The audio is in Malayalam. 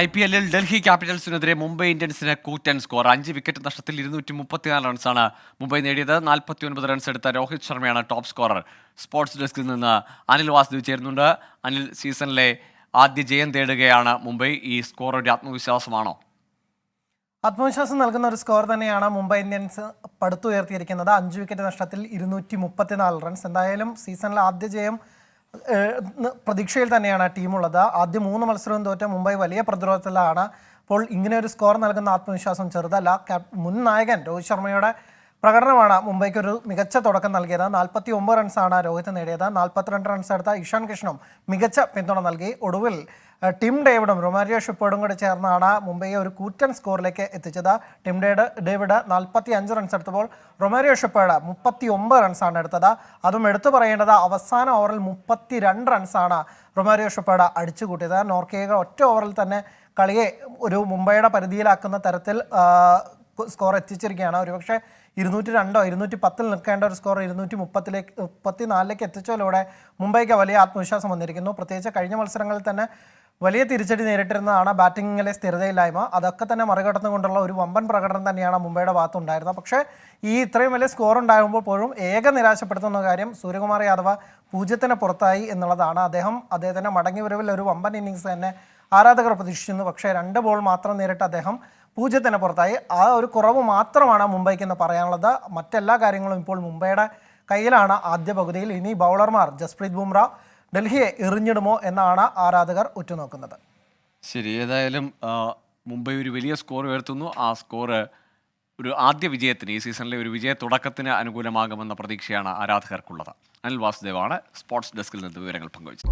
ഐ പി എല്ലിൽ ഡൽഹി ക്യാപിറ്റൽസിനെതിരെ മുംബൈ ഇന്ത്യൻസിന് കൂറ്റൻ സ്കോർ. അഞ്ച് വിക്കറ്റ് നഷ്ടത്തിൽ ഇരുന്നൂറ്റി മുപ്പത്തിനാല് റൺസാണ് മുംബൈ നേടിയത്. നാൽപ്പത്തി ഒൻപത് റൺസ് എടുത്ത രോഹിത് ശർമ്മയാണ് ടോപ്പ് സ്കോറർ സ്പോർട്സ് ഡെസ്കിൽ നിന്ന് അനിൽ വാസുദേവ് ചേരുന്നുണ്ട്. അനിൽ സീസണിലെ ആദ്യ ജയം തേടുകയാണ് മുംബൈ. ഈ സ്കോർ ഒരു ആത്മവിശ്വാസമാണോ? ആത്മവിശ്വാസം നൽകുന്ന ഒരു സ്കോർ തന്നെയാണ് മുംബൈ ഇന്ത്യൻസ് പടുത്തുയർത്തിയിരിക്കുന്നത്. അഞ്ച് വിക്കറ്റ് നഷ്ടത്തിൽ ഇരുന്നൂറ്റി മുപ്പത്തിനാല് റൺസ് എന്തായാലും സീസണിലെ ആദ്യ ജയം പ്രതീക്ഷയിൽ തന്നെയാണ് ആ ടീമുള്ളത്. ആദ്യ മൂന്ന് മത്സരവും തോറ്റ മുംബൈ വലിയ പ്രതിരോധത്തിലാണ്. അപ്പോൾ ഇങ്ങനെ ഒരു സ്കോർ നൽകുന്ന ആത്മവിശ്വാസം ചെറുതല്ല. മുൻ നായകൻ രോഹിത് ശർമ്മയുടെ പ്രകടനമാണ് മുംബൈക്ക് ഒരു മികച്ച തുടക്കം നൽകിയത്. നാൽപ്പത്തി ഒമ്പത് റൺസാണ് രോഹിത് നേടിയത്. നാൽപ്പത്തിരണ്ട് റൺസ് എടുത്ത ഇഷാൻ കൃഷ്ണും മികച്ച പിന്തുണ നൽകി. ഒടുവിൽ ടിം ഡേവിഡും റൊമാരിയോ ഷിപ്പോർഡും കൂടി ചേർന്നാണ് മുംബൈയെ ഒരു കൂറ്റൻ സ്കോറിലേക്ക് എത്തിച്ചത്. ടിം ഡേഡ് ഡേവിഡ് നാൽപ്പത്തി അഞ്ച് റൺസ് എടുത്തപ്പോൾ റൊമാരിയോ ഷിപ്പേർഡ് മുപ്പത്തി ഒമ്പത് റൺസാണ് എടുത്തത്. അതും എടുത്തു പറയേണ്ടത് അവസാന ഓവറിൽ മുപ്പത്തി രണ്ട് റൺസാണ് റൊമാരിയോ ഷിപ്പേർഡ് അടിച്ചു കൂട്ടിയത് നോർക്കയുടെ ഒറ്റ ഓവറിൽ തന്നെ കളിയെ ഒരു മുംബൈയുടെ പരിധിയിലാക്കുന്ന തരത്തിൽ സ്കോർ എത്തിച്ചിരിക്കുകയാണ്. ഒരുപക്ഷെ ഇരുന്നൂറ്റി രണ്ടോ ഇരുന്നൂറ്റി പത്തിൽ നിൽക്കേണ്ട ഒരു സ്കോർ ഇരുന്നൂറ്റി മുപ്പത്തിലേക്ക് മുപ്പത്തി നാലിലേക്ക് എത്തിച്ചതിലൂടെ മുംബൈക്ക് വലിയ ആത്മവിശ്വാസം വന്നിരിക്കുന്നു. പ്രത്യേകിച്ച് കഴിഞ്ഞ മത്സരങ്ങളിൽ തന്നെ വലിയ തിരിച്ചടി നേരിട്ടിരുന്നതാണ് ബാറ്റിങ്ങിലെ സ്ഥിരതയില്ലായ്മ. അതൊക്കെ തന്നെ മറികടന്നുകൊണ്ടുള്ള ഒരു വമ്പൻ പ്രകടനം തന്നെയാണ് മുംബൈയുടെ ഭാഗത്തുണ്ടായിരുന്നത്. പക്ഷേ ഈ ഇത്രയും വലിയ സ്കോർ ഉണ്ടാകുമ്പോൾ പോലും ഏക നിരാശപ്പെടുത്തുന്ന കാര്യം സൂര്യകുമാർ യാദവ പൂജ്യത്തിന് പുറത്തായി എന്നുള്ളതാണ്. അദ്ദേഹം അദ്ദേഹത്തിന്റെ മടങ്ങി വരവിൽ ഒരു വമ്പൻ ഇന്നിങ്സ് തന്നെ ആരാധകർ പ്രതീക്ഷിച്ചിരുന്നു പക്ഷേ രണ്ട് ബോൾ മാത്രം നേരിട്ട് അദ്ദേഹം പൂജ്യത്തിന് പുറത്തായി. ആ ഒരു കുറവ് മാത്രമാണ് മുംബൈക്ക് എന്ന് പറയാനുള്ളത്. മറ്റെല്ലാ കാര്യങ്ങളും ഇപ്പോൾ മുംബൈയുടെ കയ്യിലാണ് ആദ്യ പകുതിയിൽ. ഇനി ബൗളർമാർ ജസ്പ്രീത് ബുംറ ഡൽഹിയെ എറിഞ്ഞിടുമോ എന്നാണ് ആരാധകർ ഉറ്റുനോക്കുന്നത്. ശരി ഏതായാലും മുംബൈ ഒരു വലിയ സ്കോർ ഉയർത്തുന്നു. ആ സ്കോർ ഒരു ആദ്യ വിജയത്തിന് ഈ സീസണിലെ ഒരു വിജയ തുടക്കത്തിന് അനുകൂലമാകുമെന്ന പ്രതീക്ഷയാണ് ആരാധകർക്കുള്ളത്. അനിൽ വാസുദേവാണ് സ്പോർട്സ് ഡെസ്കിൽ നിന്ന് വിവരങ്ങൾ പങ്കുവച്ചത്